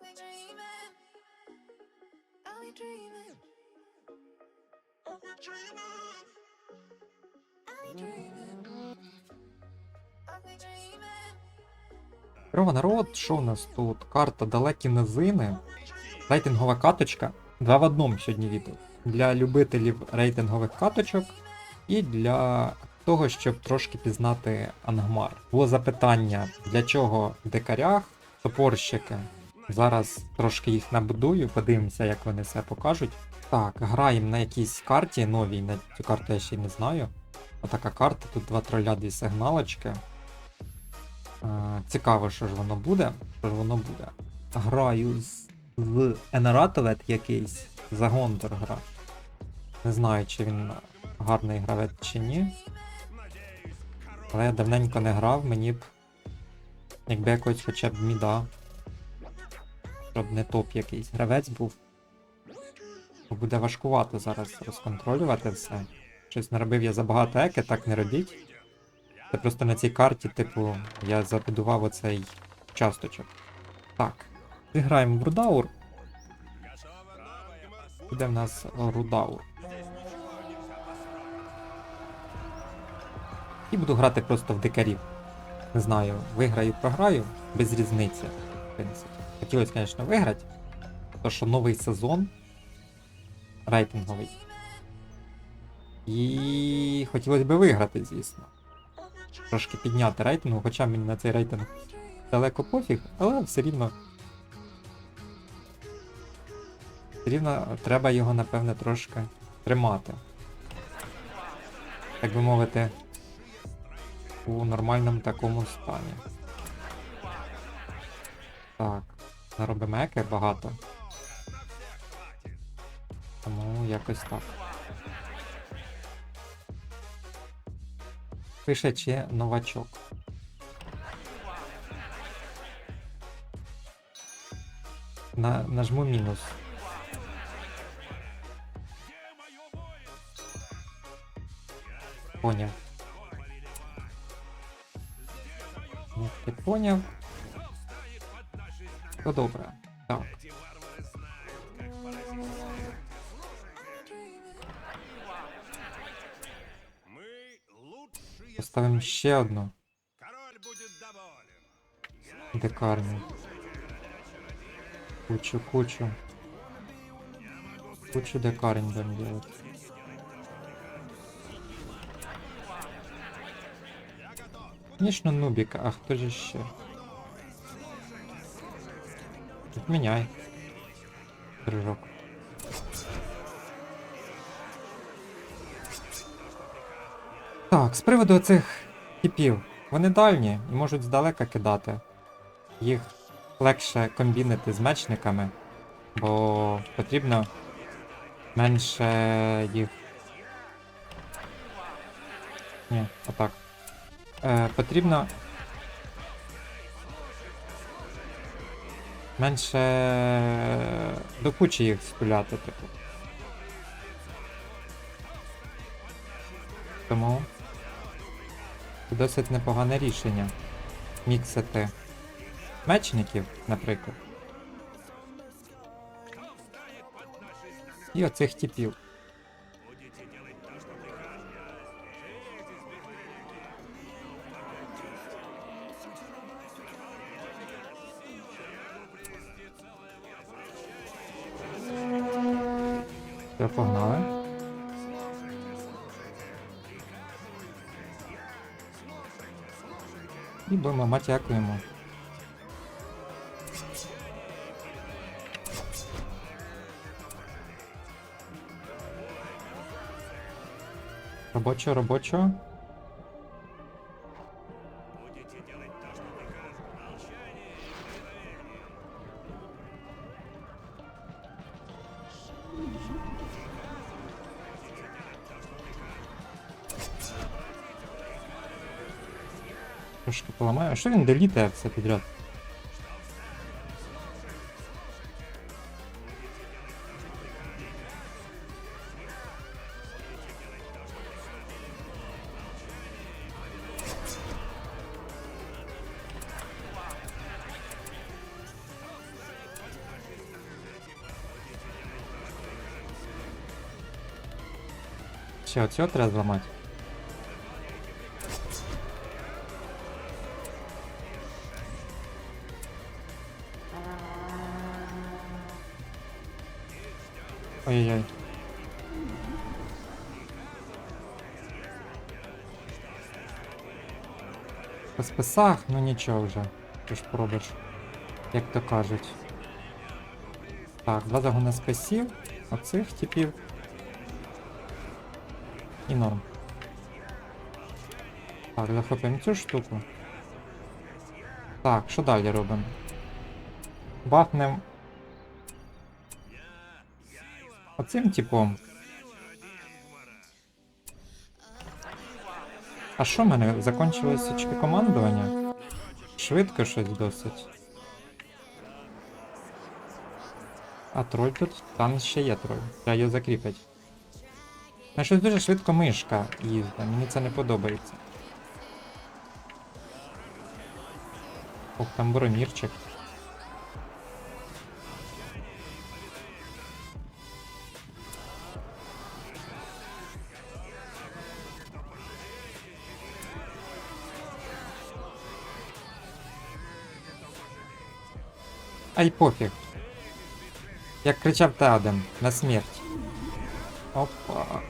we dreaming? Are we dreaming? Are we dreaming? Are we dreaming? Are we dreaming? Здорово, народ, що у нас тут? Карта Далекі Низини. Рейтингова каточка. Два в одному сьогодні відео. Для любителів рейтингових каточок і для того, щоб трошки пізнати Ангмар. Було запитання, для чого в дикарях топорщики. Зараз трошки їх набудую, подивимося, як вони себе покажуть. Так, граємо на якійсь карті новій, на цю карту я ще не знаю. Отака карта, тут два троля, дві сигналочки. Е, Цікаво, що ж воно буде. Що ж воно буде. Граю з, в Енератовет якийсь. За Гондор гра. Не знаю, чи він гарний гравець чи ні. Але я давненько не грав, мені б. Якби якось хоча б міда. Щоб не топ якийсь гравець був. Буде важкувато зараз розконтролювати все. Щось наробив я забагато еки, так не робіть. Це просто на цій карті, типу, я забудував оцей часточок. Так. Зіграємо в Рудаур. Буде в нас Рудаур. І буду грати просто в дикарів. Не знаю, виграю, програю, без різниці, принципі. Хотілося, звісно, виграти. Тому що новий сезон рейтинговий. І хотілося б виграти, звісно трошки підняти рейтинг, хоча мені на цей рейтинг далеко пофіг, але все рівно. Все рівно треба його, напевне, трошки тримати. Так би мовити, у нормальному такому стані. Так, наробимо еки багато. Тому якось так. Пише чи новачок. На, нажму мінус. Поняв. Поняв. То добре. Так. Поставимо ще одну декарню. Кучу, кучу. Кучу декарень будем делать. Конечно, нубик, а хто же ще? Відміняй. Прыжок. Так, з приводу цих типів. Вони дальні і можуть здалека кидати. Їх легше комбінити з мечниками, бо потрібно менше їх. Ні, отак. Е, потрібно. Менше до кучі їх спіляти, типу. Тому досить непогане рішення. Міксити мечників, наприклад. І оцих типів. Все, погнали. І будемо матякуємо. Робочо, робочо. трошки поламаю. А що він делітає все підряд? Ще оцього треба зламати. Ой-ой-ой. По списах, ну нічого вже. Ти ж пробиш. Як то кажуть. Так, два загони списів. Оцих типів. І норм. Так, захопимо цю штуку. Так, що далі робимо? Бахнем. Оцим типом. А що в мене? Закончилось очки командування? Швидко щось досить. А троль тут? Там ще є троль. Треба його закріпити. На щось дуже швидко мишка їздить, мені це не подобається. Ох, там бронірчик. Ай пофіг. Як кричав Теоден, на смерть. Опа.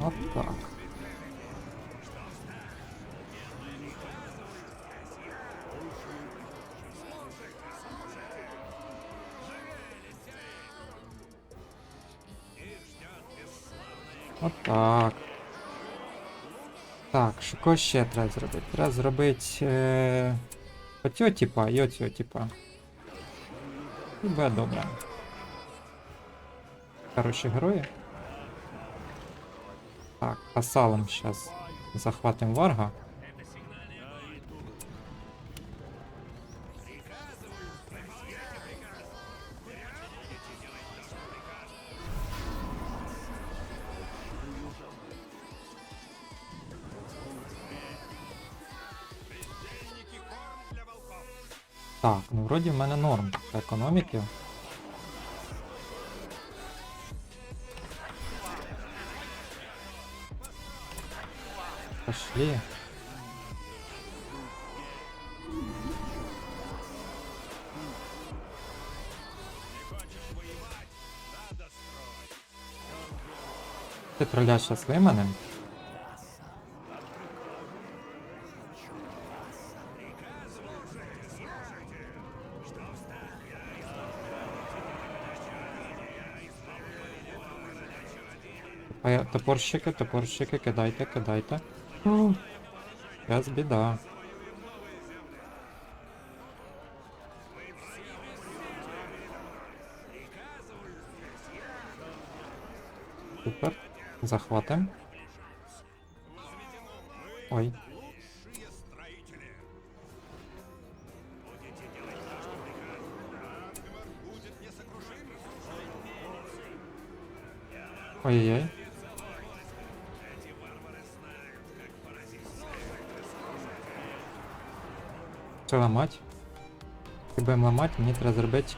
От так. От так. Так, що ще треба зробити? Треба зробити е... оцього типа і оцього типа. І буде добре. Хороші герої. Так, асалом зараз захватим варга. Так, ну вроді в мене норм економіки. Пошли. Ти троля щас виманем. А я- Топорщики, топорщики, кидайте, кидайте. Без біда. Супер. Захватим. Ой. Ой-ой-ой. Що ломать? Будемо ламати, мені треба зробити.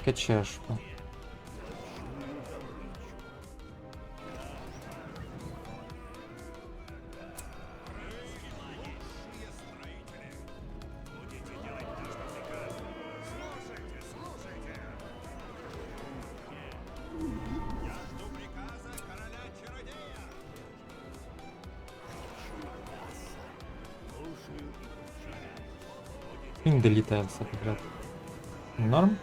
Він долітає все підряд. Норм?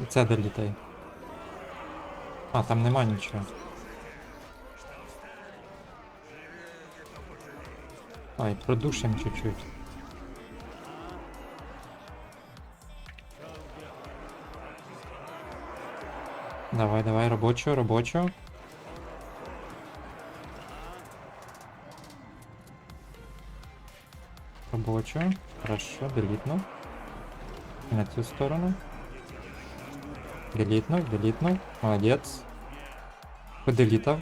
І це долітає. А, там нема нічого. Ай, продушим чуть-чуть. Давай, давай, робочу, робочу. Робочу. Хорошо, делітнув. І на цю сторону. Делітнув, делітнув. Молодець. Поделітав.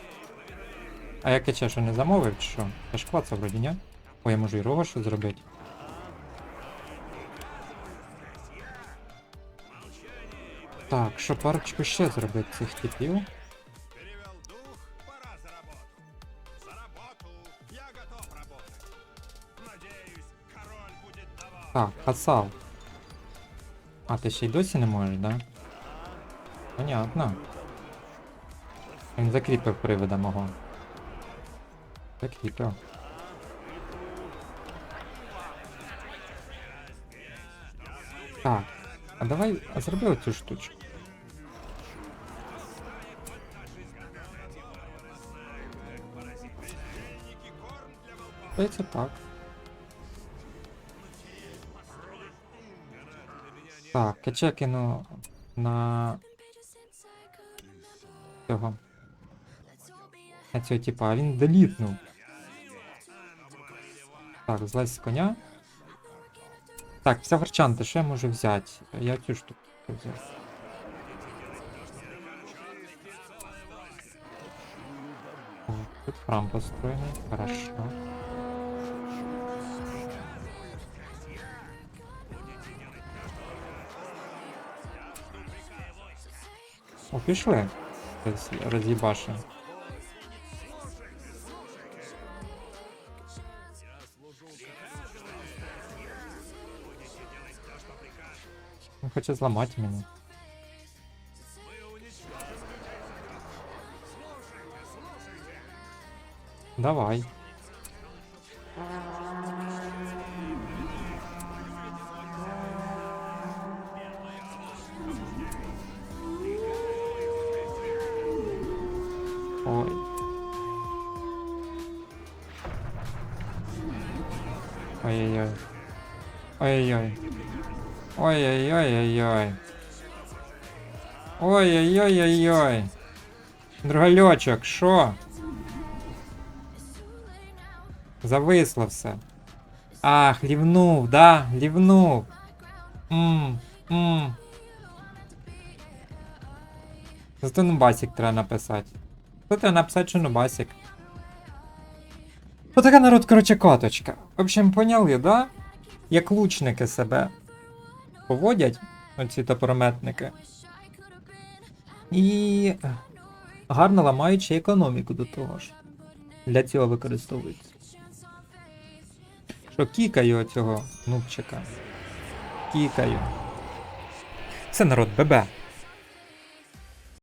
А я каче, що не замовив, чи що? Я ж клацав вроді, ні? Ой, я можу і рога що зробити. Так, що парочку ще зробити цих типів? Так, Хасал. А, ти ще й досі не можеш, да? Понятно. Він закріпив привида мого. Закріпив. Так, а давай зроби оцю штучку. Здається так. Так, я чекину на цього. На цього типа, а він делітнув. Так, злазь з коня. Так, вся гарчанта, що я можу взяти? Я цю штуку взяв. Тут храм построенный, хорошо. О, пішли. Щось Роз'їбашимо. Він хоче зламати мене. Давай. Ой-ой-ой-ой-ой. Ой-ой-ой-ой-ой. Другольочок, що? Зависло все. Ах, лівнув, да? Лівнув. Мм, мм. Зато нубасик треба написати. Тут треба написати, що нубасик. Отака народ, короче, коточка. В общем, поняли, да? Як лучники себе поводять, оці топорометники. І гарно ламаючи економіку до того ж. Для цього використовується. Що кікаю оцього нубчика. Кікаю. Це народ ББ.